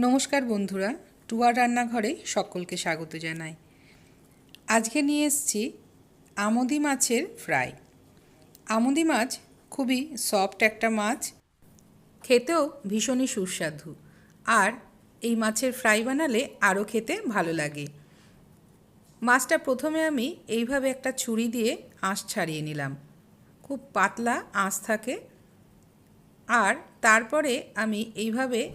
নমস্কার বন্ধুরা, টুয়ার রান্নাঘরে সকলকে স্বাগত জানাই। আজকে নিয়ে এসেছি আমদি মাছের ফ্রাই। আমদি মাছ খুবই সফট একটা মাছ, খেতেও ভীষণই সুস্বাদু, আর এই মাছের ফ্রাই বানালে আরও খেতে ভালো লাগে। মাছটা প্রথমে আমি এইভাবে একটা ছুরি দিয়ে আঁশ ছাড়িয়ে নিলাম। খুব পাতলা আঁশ থাকে। আর তারপরে আমি এইভাবে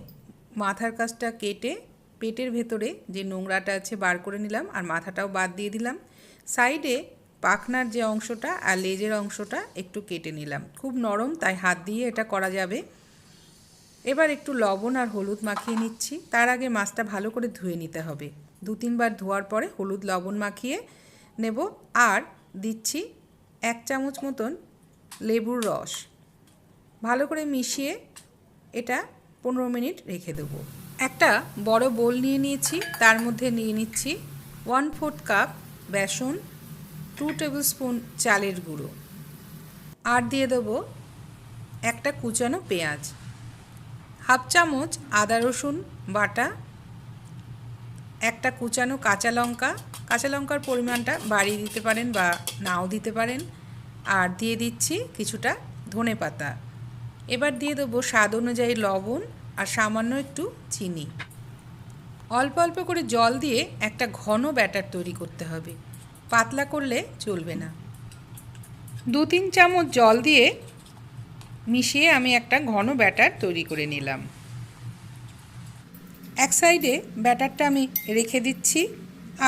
মাথার কাজটা কেটে পেটের ভেতরে যে নোংরাটা আছে বার করে নিলাম আর মাথাটাও বাদ দিয়ে দিলাম। সাইডে পাখনার যে অংশটা আর লেজের অংশটা একটু কেটে নিলাম। খুব নরম, তাই হাত দিয়ে এটা করা যাবে। এবার একটু লবণ আর হলুদ মাখিয়ে নিচ্ছি। তার আগে মাছটা ভালো করে ধুয়ে নিতে হবে। দু তিনবার ধোয়ার পরে হলুদ লবণ মাখিয়ে নেব আর দিচ্ছি এক চামচ মতন লেবুর রস। ভালো করে মিশিয়ে এটা পনেরো মিনিট রেখে দেবো। একটা বড় বোল নিয়ে নিয়েছি, তার মধ্যে নিয়ে নিচ্ছি ওয়ান ফোর্থ কাপ বেসন টু টেবিল স্পুন চালের গুঁড়ো। আর দিয়ে দেবো একটা কুচানো পেঁয়াজ, হাফ চামচ আদা রসুন বাটা, একটা কুচানো কাঁচা লঙ্কা। কাঁচা লঙ্কার পরিমাণটা বাড়িয়ে দিতে পারেন বা নাও দিতে পারেন। আর দিয়ে দিচ্ছি কিছুটা ধনে পাতা এবার দিয়ে দেবো স্বাদ অনুযায়ী লবণ আর সামান্য একটু চিনি। অল্প অল্প করে জল দিয়ে একটা ঘন ব্যাটার তৈরি করতে হবে। পাতলা করলে চলবে না। দু তিন চামচ জল দিয়ে মিশিয়ে আমি একটা ঘন ব্যাটার তৈরি করে নিলাম। এক সাইডে ব্যাটারটা আমি রেখে দিচ্ছি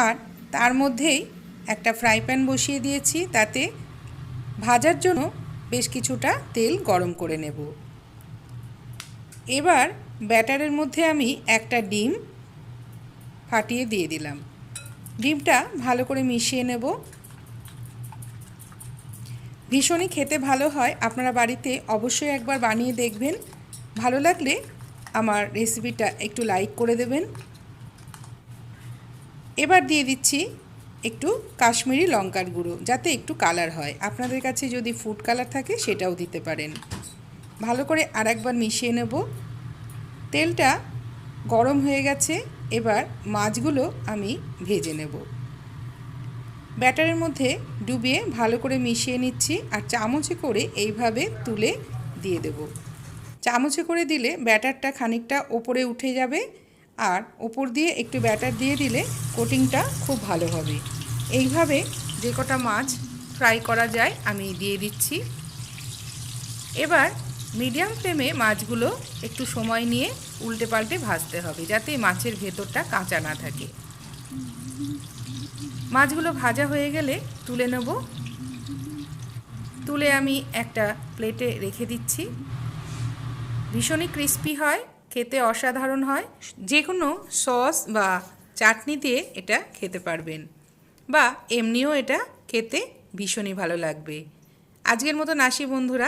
আর তার মধ্যেই একটা ফ্রাই প্যান বসিয়ে দিয়েছি, তাতে ভাজার জন্য বেশ কিছুটা তেল গরম করে নেব। এবার ব্যাটারের মধ্যে আমি একটা ডিম ফাটিয়ে দিয়ে দিলাম। ডিমটা ভালো করে মিশিয়ে নেব। ভীষণই খেতে ভালো হয়, আপনারা বাড়িতে অবশ্যই একবার বানিয়ে দেখবেন। ভালো লাগলে আমার রেসিপিটা একটু লাইক করে দেবেন। এবার দিয়ে দিচ্ছি একটু কাশ্মীরি লঙ্কার গুঁড়ো, যাতে একটু কালার হয়। আপনাদের কাছে যদি ফুড কালার থাকে, সেটাও দিতে পারেন। ভালো করে আর একবার মিশিয়ে নেব। তেলটা গরম হয়ে গেছে, এবার মাছগুলো আমি ভেজে নেব। ব্যাটারের মধ্যে ডুবিয়ে ভালো করে মিশিয়ে নিচ্ছি আর চামচে করে এইভাবে তুলে দিয়ে দেব। চামচে করে দিলে ব্যাটারটা খানিকটা ওপরে উঠে যাবে আর ওপর দিয়ে একটু ব্যাটার দিয়ে দিলে কোটিংটা খুব ভালো হবে। এইভাবে যে কটা মাছ ফ্রাই করা যায় আমি দিয়ে দিচ্ছি। এবার মিডিয়াম ফ্লেমে মাছগুলো একটু সময় নিয়ে উল্টে পাল্টে ভাজতে হবে, যাতে মাছের ভেতরটা কাঁচা না থাকে। মাছগুলো ভাজা হয়ে গেলে তুলে নেব। তুলে আমি একটা প্লেটে রেখে দিচ্ছি। ভীষণই ক্রিস্পি হয়, খেতে অসাধারণ হয়। যে কোনো সস বা চাটনি দিয়ে এটা খেতে পারবেন। বা এমনিও এটা খেতে ভীষণই ভালো লাগবে। আজকের মতো নাসি বন্ধুরা।